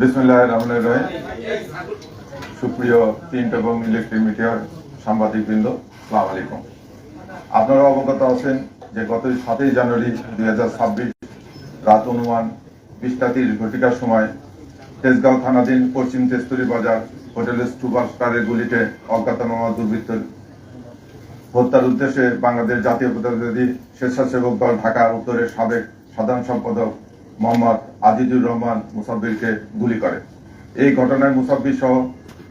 বিসমুল্লাহ সুপ্রিয় প্রিন্ট এবং ইলেকট্রিক মিডিয়ার সাংবাদিকবৃন্দ, সালাম আলাইকুম। আপনারা অবগত আছেন যে গত সাতই জানুয়ারি দুই হাজার ছাব্বিশ রাত অনুমান বিশটা তিরিশ ঘটিকার সময় তেজগাঁও থানাধীন পশ্চিম তেস্তুরি বাজার হোটেলের সুপার স্টারের গুলিতে অজ্ঞাতনামা দুর্বৃত্ত হত্যার উদ্দেশ্যে বাংলাদেশ জাতীয় প্রতিনিধি স্বেচ্ছাসেবক দল ঢাকা উত্তরের সাবেক সাধারণ সম্পাদক মোহাম্মদ আজিজুর রহমান মুসাব্বিরকে গুলি করে। এই ঘটনায় মুসাব্বির সহ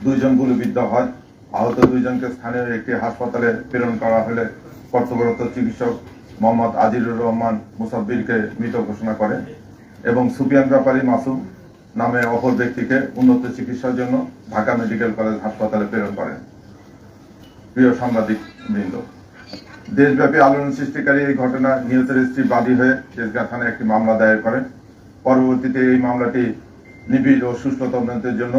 দুইজন গুলিবিদ্ধ হয় আহত দুইজনকে স্থানীয় একটি হাসপাতালে প্রেরণ করা হলে কর্তব্যরত চিকিৎসক মোহাম্মদ আজিজুর রহমান মুসাব্বিরকে মৃত ঘোষণা করেন এবং সুফিয়ান ব্যাপারী মাসুম নামে অপর ব্যক্তিকে উন্নত চিকিৎসার জন্য ঢাকা মেডিকেল কলেজ হাসপাতালে প্রেরণ করেন। প্রিয় সাংবাদিক বৃন্দ দেশব্যাপী আলোড়ন সৃষ্টিকারী এই ঘটনা নিহতের স্ত্রী বাদী হয়ে তেজগাঁ থানায় একটি মামলা দায়ের করেন। পরবর্তীতে এই মামলাটি নিবিড় ও সুষ্ঠু তদন্তের জন্য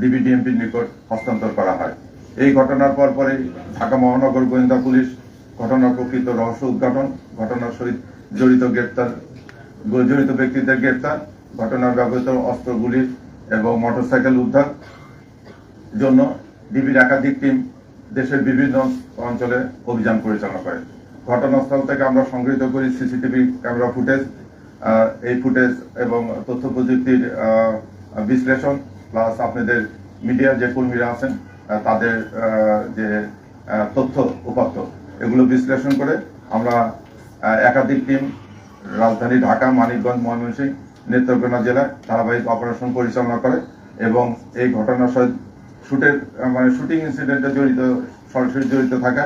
ডিবিডিএমপির নিকট হস্তান্তর করা হয়। এই ঘটনার পরপরই ঢাকা মহানগর গোয়েন্দা পুলিশ ঘটনার প্রকৃত রহস্য উদ্ঘাটন, ঘটনার সহিত জড়িত গ্রেপ্তার, জড়িত ব্যক্তিদের গ্রেপ্তার, ঘটনার ব্যবহৃত অস্ত্রগুলি এবং মোটরসাইকেল উদ্ধার জন্য ডিবির একাধিক টিম দেশের বিভিন্ন অঞ্চলে অভিযান পরিচালনা করে। ঘটনাস্থল থেকে আমরা সংগৃহীত করি সিসিটিভি ক্যামেরা ফুটেজ এই ফুটেজ এবং তথ্য প্রযুক্তির বিশ্লেষণ, প্লাস আপনাদের মিডিয়া যে কর্মীরা আছেন তাদের যে তথ্য উপাত্ত, এগুলো বিশ্লেষণ করে আমরা একাধিক টিম রাজধানী ঢাকা, মানিকগঞ্জ, ময়মনসিংহ, নেত্রকোনা জেলায় ধারাবাহিক অপারেশন পরিচালনা করে এবং এই ঘটনার সহিত শুটের মানে শুটিং ইনসিডেন্টে জড়িত, সরাসরি জড়িত থাকা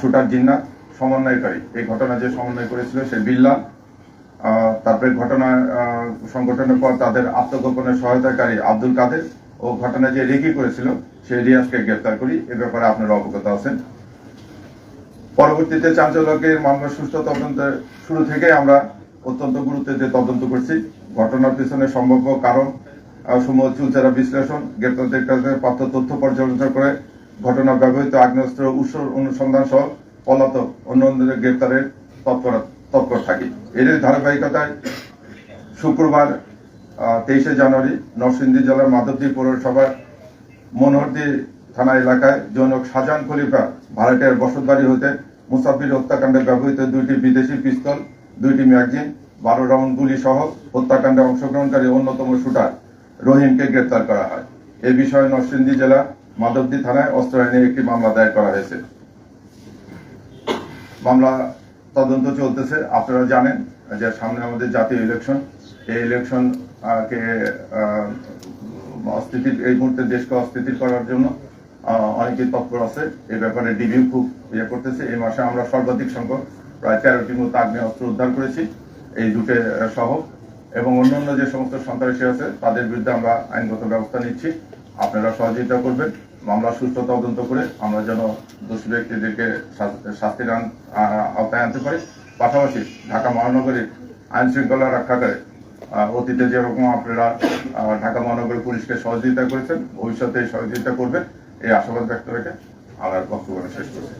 শুটার জিন্না সমন্বয়কারী। এই ঘটনা যে সমন্বয় করেছিল সে বিল্লা। তারপরে ঘটনা সংগঠনের পর তাদের আত্মগোপনের সহায়তাকারী আব্দুল কাদের ও ঘটনা যে রেকি করেছিল, সেই রিয়াজকে গ্রেপ্তার করি। এ ব্যাপারে আপনারা অবগত আছেন। পরবর্তীতে চাঞ্চল্যকের মামলা সুস্থ তদন্তের শুরু থেকে আমরা অত্যন্ত গুরুত্ব দিয়ে তদন্ত করছি। ঘটনার পিছনে সম্ভাব্য কারণ সমূহ চুলচারা বিশ্লেষণ গ্রেপ্তারদের কাছে প্রাপ্ত তথ্য পর্যালোচনা করে ঘটনা ব্যবহৃত আগ্নেয়াস্ত্র উৎস অনুসন্ধান সহ পলাতক অন্যদের গ্রেপ্তারের তৎপর তৎপর থাকি। এর ধারাবাহিকতায় শুক্রবার তেইশে জানুয়ারি নরসিংদী জেলার মাধবদী পৌরসভার মনোহরদী থানা এলাকায় জনক শাহজাহান খলিফা ভাড়াটিয়ার বসতবাড়ি হতে মুসাফির হত্যাকাণ্ডে ব্যবহৃত দুইটি বিদেশি পিস্তল, দুইটি ম্যাগজিন, বারো রাউন্ড গুলি সহ হত্যাকাণ্ডে অংশগ্রহণকারী অন্যতম শুটার। রহিমকে গ্রেপ্তার করা হয়। এ বিষয়ে নরসিংদী জেলা মাধবদী থানায় অস্ত্র আইনে একটি মামলা দায়ের করা হয়েছে। মামলা তদন্ত চলতেছে। আপনারা জানেন যে সামনে আমাদের জাতীয় ইলেকশন এই ইলেকশন কে অস্থিতির এই মুহূর্তে দেশকে অস্থিতির করার জন্য আহ, অনেকেই তৎপর আছে। এই ব্যাপারে ডিবিউ খুব ইয়ে করতেছে। এই মাসে আমরা সর্বাধিক সংখ্যক প্রায় তেরোটির মতো আগ্নেয় অস্ত্র উদ্ধার করেছি। এই দুটে সহ এবং অন্যান্য যে সমস্ত সন্ত্রাসী আছে তাদের বিরুদ্ধে আমরা আইনগত ব্যবস্থা নিচ্ছি। আপনারা সহযোগিতা করবেন। মামলা সুস্থ তদন্ত করে আমরা যেন দোষী ব্যক্তিদেরকে শাস্তির আওতায় আনতে পারি। পাশাপাশি ঢাকা মহানগরীর আইন শৃঙ্খলা রক্ষাকারে আহ, অতীতে যেরকম আপনারা ঢাকা মহানগরী পুলিশকে সহযোগিতা করেছেন ভবিষ্যতে সহযোগিতা করবেন। এই আশাবাদ ব্যক্ত রেখে আমার বক্তব্য শেষ করছি।